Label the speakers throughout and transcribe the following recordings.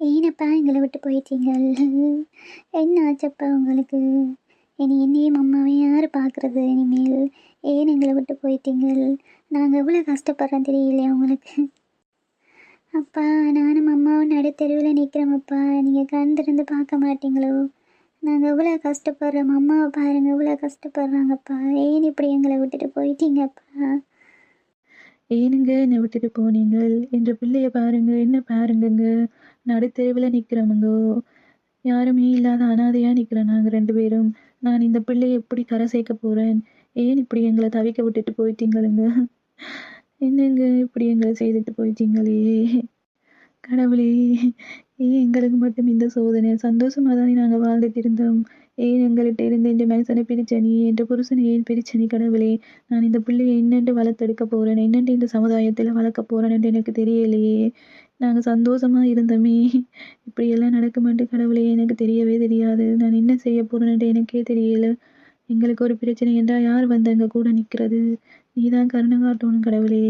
Speaker 1: ஏனப்பா எங்களை விட்டு போயிட்டீங்கள் என்ன ஆச்சப்பா உங்களுக்கு? இனி என்னையும் அம்மாவையும் யார் பார்க்குறது இனிமேல்? ஏன் எங்களை விட்டு போயிட்டீங்கள் நாங்கள் எவ்வளோ கஷ்டப்படுறோம் தெரியலையா உங்களுக்கு. அப்பா நானும் அம்மாவும் நடுத்தெருவில் நிற்கிறோமப்பா நீங்கள் கண் திறந்து பார்க்க மாட்டீங்களோ? நாங்கள் எவ்வளோ கஷ்டப்படுறோம். அம்மாவை பாருங்கள் எவ்வளோ கஷ்டப்படுறாங்கப்பா. ஏன் இப்படி எங்களை விட்டுட்டு போயிட்டீங்கப்பா
Speaker 2: ஏனுங்க என்னை விட்டுட்டு போனீங்கள் என்ற பிள்ளைய பாருங்கள் என்ன பாருங்கங்க? நடுத்தெருவில் நிற்கிறோமுங்கோ யாருமே இல்லாத அனாதையாக நிற்கிறோம் நாங்கள் ரெண்டு பேரும். நான் இந்த பிள்ளையை எப்படி கரை சேர்க்க போகிறேன் ஏன் இப்படி எங்களை தவிக்க விட்டுட்டு போயிட்டீங்களுங்க? என்னங்க இப்படி எங்களை செய்துட்டு போயிட்டீங்களே? கடவுளே ஏன் எங்களுக்கு மட்டும் இந்த சோதனை? சந்தோஷமாக தானே நாங்கள் வாழ்ந்துட்டு இருந்தோம். ஏன் எங்கள்கிட்ட இருந்து இந்த மனுஷனை பிரிச்ச நீ என்ற புருஷனை ஏன் பிரிச்ச நீ கடவுளே? நான் இந்த பிள்ளையை என்னென்று வளர்த்தெடுக்க போகிறேன் என்னென்று இந்த சமுதாயத்தில் வளர்க்க போகிறேன்னு எனக்கு தெரியலையே. நாங்கள் சந்தோஷமாக இருந்தோமே. இப்படியெல்லாம் நடக்குமாட்டு கடவுளே எனக்கு தெரியவே தெரியாது. நான் என்ன செய்ய போகிறேன்ட்டு எனக்கே தெரியல. எங்களுக்கு ஒரு பிரச்சனை என்றால் யார் வந்து எங்கள் கூட நிற்கிறது? நீ தான் கருணை காட்டணும் கடவுளே.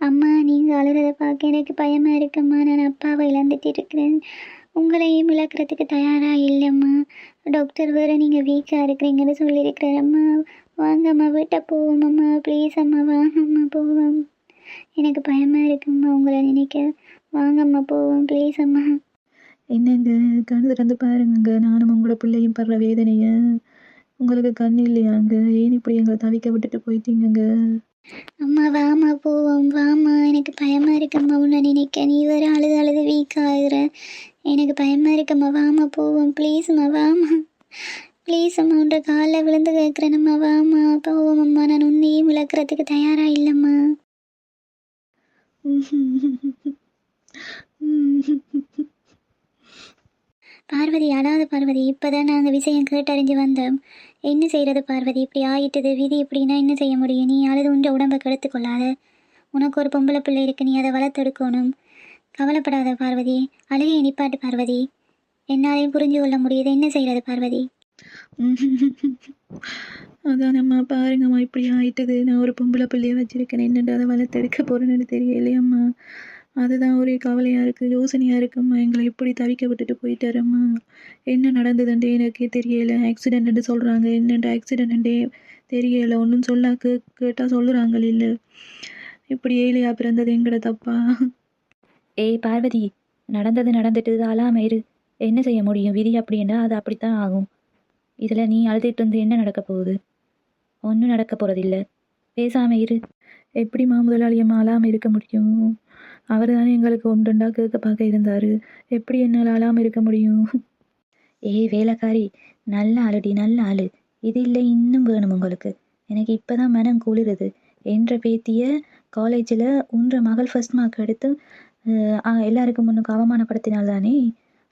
Speaker 1: அம்மா நீங்கள் அழுகிறத பார்க்க எனக்கு பயமாக இருக்கும்மா. நான் அப்பாவை இழந்துட்டு இருக்கிறேன். உங்களையும் இழக்கிறதுக்கு தயாராக இல்லைம்மா. டாக்டர் வேறு நீங்கள் வீக்காக இருக்கிறீங்கன்னு சொல்லியிருக்கிறேம்மா வாங்கம்மா வீட்டை போவோம் அம்மா ப்ளீஸ் அம்மா வாங்கம்மா போவோம். எனக்கு பயமாக இருக்கும்மா உங்களை நினைக்க. வாங்கம்மா போவோம் ப்ளீஸ் அம்மா.
Speaker 2: என்னங்க கண் திறந்து பாருங்க நானும் உங்களோட பிள்ளையும் படுற வேதனையை. உங்களுக்கு கண் இல்லையாங்க? ஏன் இப்படி எங்களை தவிக்க விட்டுட்டு போயிட்டீங்கங்க?
Speaker 1: அம்மா வாம்மா போவோம் வாம்மா. எனக்கு பயமாக இருக்கும்மா உன்னை நினைக்க. நீ வேறு அழுது அழுது வீக் ஆகுற எனக்கு பயமாக இருக்கும்மா வாமா போவோம். ப்ளீஸ்மா வாமா ப்ளீஸ் அம்மா உன்ற காலில் விழுந்து கேட்குறேனம்மா வாமா போவோம் அம்மா. நான் உன்னையும் விளக்குறதுக்கு தயாராக இல்லைம்மா பார்வதி அழாத பார்வதி இப்போதான் நாங்கள் விஷயம் கேட்டறிஞ்சு வந்தோம் என்ன செய்கிறது பார்வதி? இப்படி ஆயிட்டது. விதி இப்படின்னா என்ன செய்ய முடியும்? நீ அழுது உன்ற உடம்பை கெடுத்துக்கொள்ளாத உனக்கு ஒரு பொம்பளை பிள்ளை இருக்கு. நீ அதை வளர்த்தெடுக்கணும். கவலைப்படாத பார்வதி அழுகையை நிப்பாட்டு பார்வதி. என்னாலையும் புரிஞ்சு கொள்ள முடியுது. என்ன செய்கிறது பார்வதி?
Speaker 2: அதானம்மா பாருங்கம்மா இப்படி ஆயிட்டது. நான் ஒரு பொம்பளை பிள்ளைய வச்சிருக்கேன். என்னடா அதை வளர்த்தெடுக்க போகிறேன்னு தெரியலையம்மா அதுதான் ஒரே கவலையாக இருக்குது யோசனையாக இருக்கும்மா எங்களை எப்படி தவிக்க விட்டுட்டு போயிட்டாரம்மா என்ன நடந்ததுன்ட்டு எனக்கே தெரியலை. ஆக்சிடென்ட்டு சொல்கிறாங்க என்னென்ன ஆக்சிடென்ட்டே தெரியலை. ஒன்றும் சொல்லாக்கு கேட்டால் சொல்லுறாங்க இல்லை. இப்படி ஏழையாக பிறந்தது எங்கட தப்பா?
Speaker 3: ஏய் பார்வதி நடந்தது நடந்துட்டு அழாம இரு என்ன செய்ய முடியும்? விதி அப்படின்னா அது அப்படித்தான் ஆகும். இதில் நீ அழுதுட்டு இருந்து என்ன நடக்க போகுது? ஒன்றும் நடக்க போகிறதில்ல பேசாம இரு.
Speaker 2: எப்படிம்மா முதலாளியம்மா அழாமல் இருக்க முடியும்? அவர் தானே எங்களுக்கு ஒன்றுண்டா கேட்க பார்க்க இருந்தார். எப்படி என்னால் அழாமல் இருக்க முடியும்?
Speaker 3: ஏய் வேலைக்காரி நல்ல ஆளுடி நல்ல ஆளு. இது இல்லை இன்னும் வேணும் உங்களுக்கு. எனக்கு இப்போ தான் மனம் குளிருது. என்ற பேத்திய காலேஜில் உன்ற மகள் ஃபர்ஸ்ட் மார்க் எடுத்து எல்லாருக்கும் முன்னுக்கு அவமானப்படுத்தினால் தானே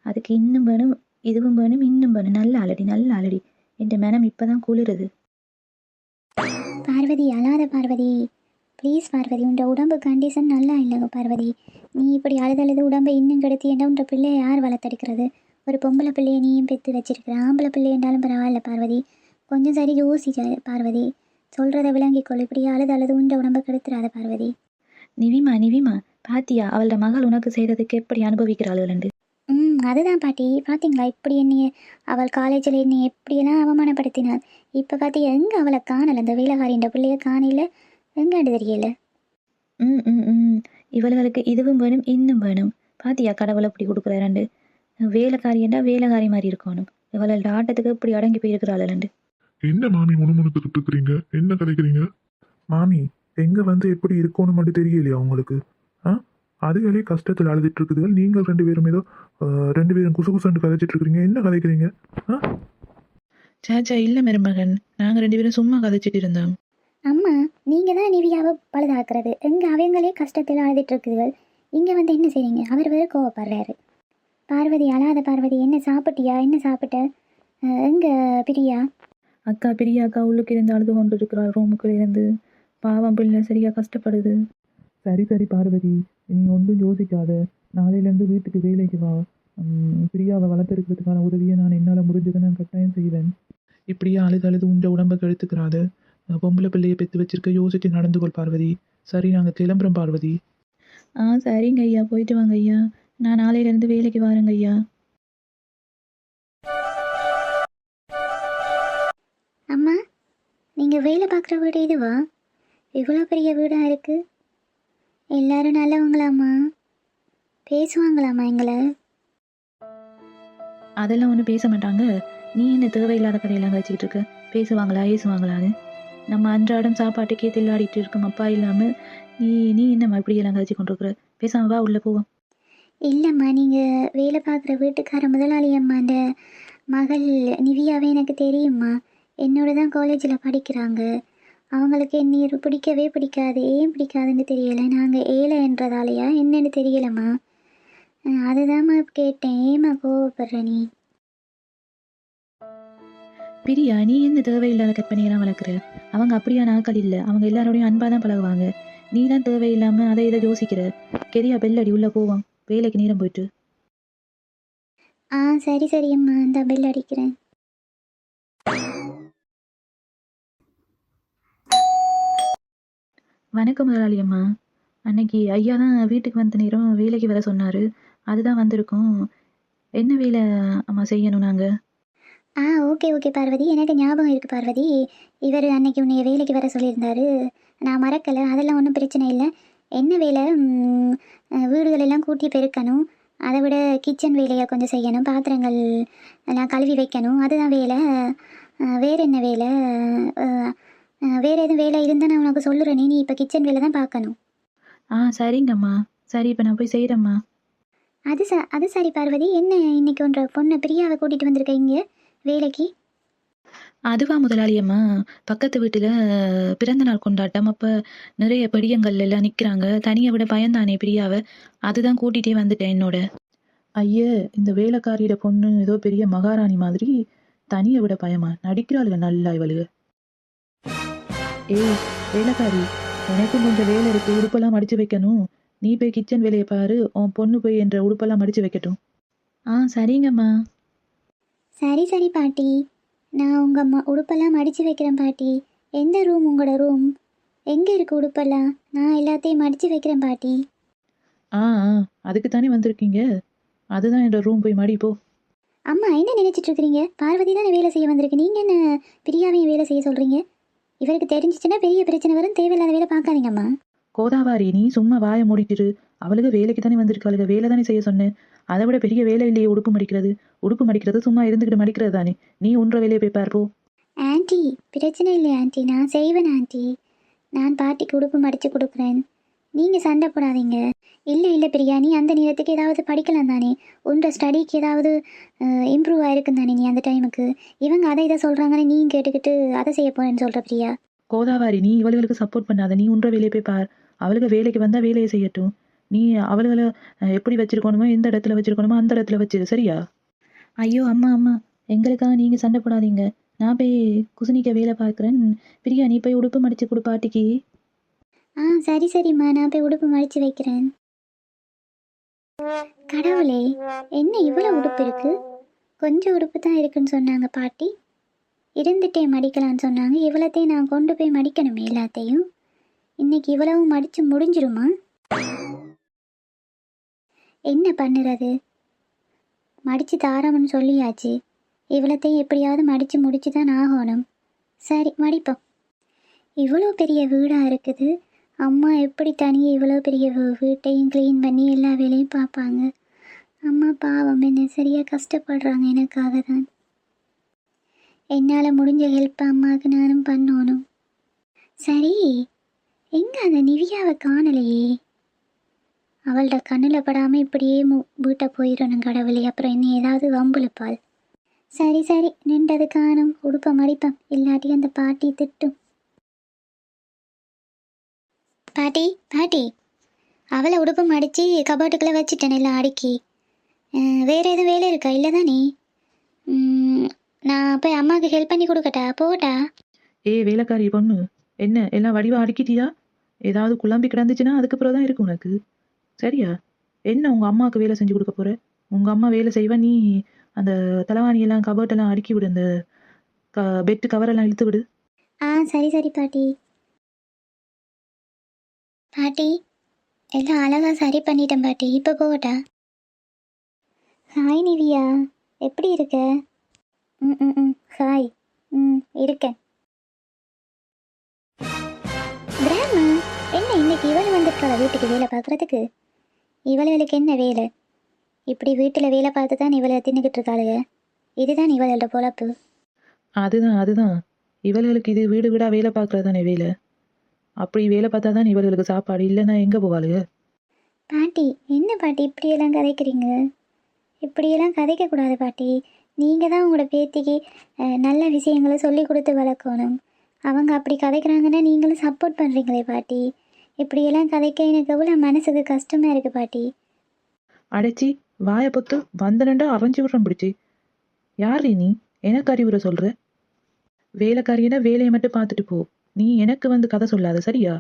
Speaker 3: அதுக்கு இன்னும் வேணும் இதுவும் வேணும் இன்னும் வேணும். நல்ல ஆளடி நல்ல ஆளடி. என்ற மனம் இப்போ தான் குளிருது.
Speaker 1: பார்வதி அழாத பார்வதி. ப்ளீஸ் பார்வதி உன்ற உடம்பு கண்டிஷன் நல்லா இல்லைங்க பார்வதி. நீ இப்படி அழுது அழுது உடம்பை இன்னும் கெடுத்தி என்ன உன்ற பிள்ளையை யார் வளர்த்தெடுக்கிறது? ஒரு பொம்பளை பிள்ளையை நீயும் பெற்று வச்சிருக்கிற ஆம்பளை பிள்ளை என்றாலும் பரவாயில்ல பார்வதி. கொஞ்சம் சரி யோசிச்ச பார்வதி. சொல்கிறத விளங்கிக்கொள். இப்படி அழுது அழுது உன்ற உடம்பை கெடுத்துறாத பார்வதி.
Speaker 3: நிவிமா நிவிமா. பாத்தியா அவளோட மகள் உனக்கு செய்ததுக்கு எப்படி அனுபவிக்கிறாளுண்டு
Speaker 1: ம் அதுதான் பாட்டி. பார்த்தீங்களா இப்படி என்னைய அவள் காலேஜில் என்னை எப்படியெல்லாம் அவமானப்படுத்தினாள். இப்போ பார்த்தி எங்கே அவளை காணலை? இந்த வேலைக்காரின்ற பிள்ளைய காணையில் எங்காண்டு தெரியல?
Speaker 3: ம் ம் ம். இவளுகளுக்கு இதுவும் வேணும் இன்னும் வேணும். பாத்தியா கடவுளை இப்படி கொடுக்குறாரு வேலைக்காரியண்டா வேலைக்காரி மாதிரி இருக்கணும். இவளோட ஆட்டத்துக்கு இப்படி அடங்கி போயிருக்கிறாளுண்டு
Speaker 4: என்ன மாமி முணுமுணுத்துக்கிட்டு இருக்கிறீங்க? என்ன கதைக்கிறீங்க? மாமி எங்க வந்து எப்படி இருக்கணும் மட்டும் தெரியலையா உங்களுக்கு? ஆ? அதுகளே கஷ்டத்தில் அழுதுட்டு இருக்குதுகள் நீங்கள் ரெண்டு பேரும் ஏதோ ரெண்டு பேரும் குசு குசுன்னு கதைச்சிட்டு இருக்கிறீங்க என்ன கதைக்கிறீங்க? ஆ?
Speaker 2: சாச்சா இல்லை மருமகன். நாங்கள் ரெண்டு பேரும் சும்மா கதைச்சிட்டு இருந்தோம்.
Speaker 1: அம்மா நீங்கள் தான் நிவியாவை பழுதாக்குறது. எங்கே அவங்களே கஷ்டத்தில் அழுதுட்டு இருக்குதுகள் இங்கே வந்து என்ன செய்றீங்க? அவர் வேறு கோவப்படுறாரு. பார்வதி அழாத பார்வதி என்ன சாப்பிட்டியா? என்ன சாப்பிட்ட? எங்க பிரியா?
Speaker 2: அக்கா பெரிய அக்கா உள்ளுக்கு இருந்து அழுது கொண்டு இருக்கிறாள் ரூமுக்குள்ள இருந்து. பாவம் பிள்ளை சரியா கஷ்டப்படுது. சரி சரி பார்வதி நீ ஒன்றும் யோசிக்காத. நாளையிலேருந்து வீட்டுக்கு வேலைக்கு வா. பிரியாவை வளர்த்தெடுக்கிறதுக்கான உதவியை நான் என்னால் முடிஞ்சதை நான் கட்டாயம் செய்வேன். இப்படியே அழுது அழுது உண்ட உடம்பை கெடுத்துக்கிறாத பொம்பளை பிள்ளையை பெற்று வச்சிருக்க யோசிச்சு நடந்து கொள் பார்வதி. சரி நாங்கள் கிளம்புறோம் பார்வதி. ஆ சரிங்க ஐயா. போயிட்டு வாங்க ஐயா. நான் நாளையிலேருந்து வேலைக்கு வரேங்க ஐயா.
Speaker 1: அம்மா நீங்கள் வேலை பார்க்குற வீடு இதுவா? இவ்வளோ பெரிய வீடாக இருக்குது எல்லாரும் நல்லவங்களாம்மா. பேசுவாங்களாம்மா எங்களை?
Speaker 2: அதெல்லாம் ஒன்றும் பேச மாட்டாங்க. நீ என்ன தேவையில்லாத கதையெல்லாம் கழிச்சிக்கிட்டு இருக்க? பேசுவாங்களா ஏசுவாங்களான்னு? நம்ம அன்றாடம் சாப்பாட்டுக்கே தில்லாடிட்டு இருக்கோம் அப்பா இல்லாமல் நீ நீ என்னம்மா இப்படியெல்லாம் கழிச்சு கொண்டு இருக்கிற? பேசாம வா உள்ளே போவோம்.
Speaker 1: இல்லைம்மா நீங்கள் வேலை பார்க்குற வீட்டுக்கார முதலாளி அம்மாண்ட மகள் நிவியாவே எனக்கு தெரியும்மா. என்னோட தான் காலேஜில் படிக்கிறாங்க. அவங்களுக்கு என்னை பிடிக்கவே பிடிக்காது. ஏன் பிடிக்காதுன்னு தெரியலை. நாங்கள் ஏழைன்றதாலையா என்னன்னு தெரியலம்மா. அதுதாம்மா கேட்டேன். ஏம்மா கோவப்படுற நீ?
Speaker 2: பிரியா நீ என்ன தேவையில்லாத கற்பனையெல்லாம் வளர்க்குற? அவங்க அப்படியா நாட்கள் இல்லை. அவங்க எல்லாரோடையும் அன்பாக தான் பழகுவாங்க. நீ தான் தேவையில்லாமல் அதை இதை யோசிக்கிற. கெரியா பெல்லடி உள்ளே போவோம். வேலைக்கு நேரம் போயிட்டு.
Speaker 1: ஆ சரி சரி அம்மா. இந்த பெல் அடிக்கிறேன்.
Speaker 2: வணக்கம் முதலாளி அம்மா. அன்னைக்கு ஐயா தான் வீட்டுக்கு வந்த நேரம் வேலைக்கு வர சொன்னார். அதுதான் வந்திருக்கோம். என்ன வேலை அம்மா செய்யணும் நாங்கள்
Speaker 1: ஆ ஓகே ஓகே பார்வதி. எனக்கு ஞாபகம் இருக்குது பார்வதி. இவர் அன்னைக்கு உன்னைய வேலைக்கு வர சொல்லியிருந்தாரு. நான் மறக்கலை. அதெல்லாம் ஒன்றும் பிரச்சனை இல்லை. என்ன வேலை? ம், கூட்டி பெருக்கணும். அதை விட கிச்சன் வேலையை கொஞ்சம் செய்யணும். பாத்திரங்கள் எல்லாம் கழுவி வைக்கணும். அதுதான் வேலை. அஹ், வேற என்ன வேலை? அஹ், வேற எதுவும் வேலை இருந்தால் நான் உனக்கு சொல்லுறேனே. நீ இப்போ கிச்சன் வேலை தான் பார்க்கணும்.
Speaker 2: ஆ சரிங்கம்மா. சரி இப்போ நான் போய் செய்கிறேம்மா
Speaker 1: அது ச அது சரி பார்வதி. என்ன இன்னைக்கு ஒன்ற பொண்ணை பிரியாவை கூட்டிகிட்டு வந்திருக்க இங்கே வேலைக்கு?
Speaker 2: அதுவா முதலாளி அம்மா பக்கத்து வீட்டில் பிறந்த நாள் கொண்டாட்டம். அப்போ நிறைய படியங்கள் எல்லாம் நிற்கிறாங்க தனியை விட பயந்தானே பிரியாவை. அதுதான் கூட்டிகிட்டே வந்துட்டேன் என்னோட. ஐயே இந்த வேலைக்காரியோட பொண்ணு ஏதோ பெரிய மகாராணி மாதிரி. தனியை விட பயமா? நடிக்கிறாளுங்க நல்லா இவளுக. ஏய் வேலைக்காரி எனக்கும் கொஞ்சம் வேலை இருக்கு உடுப்பெல்லாம் மடிச்சு வைக்கணும். நீ போய் கிச்சன் வேலையை பாரு உன் பொண்ணு போய் என்ற உடுப்பெல்லாம் மடிச்சு வைக்கட்டும். ஆ சரிங்கம்மா.
Speaker 1: சரி சரி பாட்டி. நான் உங்கள் ம உடுப்பெல்லாம் மடித்து வைக்கிறேன் பாட்டி. எந்த ரூம் உங்களோட ரூம் எங்கே இருக்கு உடுப்பெல்லாம்? நான் எல்லாத்தையும் மடித்து வைக்கிறேன் பாட்டி.
Speaker 2: ஆ ஆ அதுக்கு தானே வந்திருக்கீங்க? அதுதான் என்னோட ரூம் போய் மடி போ.
Speaker 1: அம்மா என்ன நினைச்சிட்டு இருக்கிறீங்க? பார்வதி தானே வேலை செய்ய வந்திருக்கு. நீங்கள் என்ன பிரியாவையும் வேலை செய்ய சொல்கிறீங்க இவருக்கு தெரிஞ்சிச்சுன்னா பெரிய பிரச்சனை வரும் தேவையில்லாத வேலை பார்க்காதீங்கம்மா.
Speaker 2: கோதாவாரி நீ சும்மா வாயை மூடிட்டிரு. அவளுக்கு வேலைக்கு தானே வந்திருக்காளுக வேலை தானே செய்ய சொன்னேன் அதை விட பெரிய வேலை இல்லையே உடுப்பு மடிக்கிறது. உடுப்பு மடிக்கிறது சும்மா இருந்துக்கிட்டு மடிக்கிறது தானே. நீ உன்ற வேலையை போய் பார்ப்போ
Speaker 1: ஆன்ட்டி பிரச்சனை இல்லை ஆன்ட்டி நான் செய்வேன் ஆன்ட்டி நான் பாட்டிக்கு உடுப்பு மடித்து கொடுக்குறேன். நீங்கள் சண்டை போடாதீங்க. இல்லை இல்லை பிரியா நீ அந்த நேரத்துக்கு ஏதாவது படிக்கலாம் தானே. உன்ற ஸ்டடிக்கு ஏதாவது இம்ப்ரூவ் ஆயிருக்கும் தானே நீ அந்த டைமுக்கு இவங்க அதை இதை சொல்கிறாங்கன்னு நீ கேட்டுக்கிட்டு அதை செய்ய போறேன்னு சொல்கிற பிரியா.
Speaker 2: கோதாவாரி நீ இவளுகளுக்கு சப்போர்ட் பண்ணாத. நீ உன்ற வேலையை போய் பார். அவளுக்கு வேலைக்கு வந்தால் வேலையை செய்யட்டும். நீ அவளுகளை எப்படி வச்சிருக்கணுமோ எந்த இடத்துல வச்சிருக்கணுமோ அந்த இடத்துல வச்சிரு. சரியா? ஐயோ அம்மா அம்மா. எங்களுக்காக நீங்கள் சண்டை போடாதீங்க. நான் போய் குசுனிக்க வேலை பார்க்குறேன். பிரியா நீ போய் உடுப்பு மடிச்சு கொடு பாட்டிக்கு.
Speaker 1: ஆ சரி சரிம்மா. நான் போய் உடுப்பு மடித்து வைக்கிறேன். கடவுளே என்ன இவ்வளோ உடுப்பு இருக்கு? கொஞ்சம் உடுப்பு தான் இருக்குன்னு சொன்னாங்க பாட்டி. இருந்துட்டே மடிக்கலான்னு சொன்னாங்க. இவ்வளோத்தையும் நான் கொண்டு போய் மடிக்கணுமே எல்லாத்தையும். இன்னைக்கு இவ்வளவு மடித்து முடிஞ்சிருமா? என்ன பண்ணுறது? மடித்து தாரம்னு சொல்லியாச்சு. இவ்வளோத்தையும் எப்படியாவது மடித்து முடிச்சு தான் ஆகணும். சரி மடிப்போம். இவ்வளோ பெரிய வீடாக இருக்குது. அம்மா எப்படி தனியாக இவ்வளோ பெரிய வீட்டையும் க்ளீன் பண்ணி எல்லா வேலையும் பார்ப்பாங்க? அம்மா பாவம் என்ன சரியாக கஷ்டப்படுறாங்க எனக்காக தான் என்னால் முடிஞ்ச ஹெல்ப் அம்மாவுக்கு நானும் பண்ணணும். சரி எங்கே அந்த நிவியாவை காணலையே? அவள்கிட்ட கண்ணில் படாமல் இப்படியே மு வீட்டை போயிடணும் கடவுளே அப்புறம் என்ன ஏதாவது வம்புழுப்பாள் சரி சரி நின்றது காணும் உடுப்ப மடிப்பேன். இல்லாட்டி அந்த பாட்டி திட்டும். பாட்டி பாட்டி. அவளை உடுப்பு மடித்து கபாட்டுக்குள்ளே வச்சுட்டேன் எல்லாம் அடுக்கி. வேற எதுவும் வேலை இருக்கா? இல்லை தானே நான் போய் அம்மாவுக்கு ஹெல்ப் பண்ணி கொடுக்கட்டா? போகட்டா?
Speaker 2: ஏய் வேலைக்காரி பொண்ணு. என்ன எல்லாம் வடிவா அடுக்கிட்டியா? ஏதாவது குழம்பி கிடந்துச்சுன்னா அதுக்கப்புறம் தான் இருக்கு உனக்கு. சரியா? என்ன உங்கள் அம்மாவுக்கு வேலை செஞ்சு கொடுக்க போற? உங்கள் அம்மா வேலை செய்வா நீ அந்த தலைவாணியெல்லாம் கபர்ட்டெல்லாம் அடுக்கி விடு அந்த க பெட்டு கவரெல்லாம் இழுத்து விடு.
Speaker 1: ஆ சரி சரி பாட்டி. பாட்டி எல்லாம் அழகாக சரி பண்ணிட்டேன் பாட்டி. இப்போ போகட்டா? ஹாய் நிவியா. எப்படி இருக்க? ம் ம் ம். ஹாய் ம் இருக்கேன். கிராமா என்ன இன்னைக்கு இவள் வந்திருக்காளா வீட்டுக்கு வேலை பார்க்குறதுக்கு? இவளுகளுக்கு என்ன வேலை? இப்படி வீட்டில் வேலை பார்த்து தான் இவளை தின்னுக்கிட்டு இருக்காளுங்க இதுதான் இவளோட பொழப்பு.
Speaker 2: அதுதான் அதுதான். இவளுகளுக்கு இது வீடு வீடாக வேலை பார்க்குறது தானே வேலை? அப்படி வேலை பார்த்தா தான் இவளுகளுக்கு சாப்பாடு இல்லைன்னா எங்கே போவாளுங்க
Speaker 1: பாட்டி என்ன பாட்டி இப்படியெல்லாம் கதைக்கிறீங்க? இப்படியெல்லாம் கதைக்கக்கூடாது பாட்டி. நீங்கள் தான் உங்களோட பேத்திக்கு நல்ல விஷயங்களை சொல்லி கொடுத்து வளர்க்கணும். அவங்க அப்படி கதைக்கிறாங்கன்னா நீங்களும் சப்போர்ட் பண்ணுறீங்களே பாட்டி. இப்படியெல்லாம் கதைக்க எனக்கு எவ்வளோ மனசுக்கு கஷ்டமாக இருக்குது பாட்டி.
Speaker 2: அடைச்சி வாயை பொத்து வந்தனண்டா அரைஞ்சி விடுறேன் பிடிச்சி. யார் நீ? எனக்கு அறிவுரை சொல்கிற வேலைக்காரியனா வேலையை மட்டும் பார்த்துட்டு போ. நீ எனக்கு வந்து கதை சொல்லாத சரியா?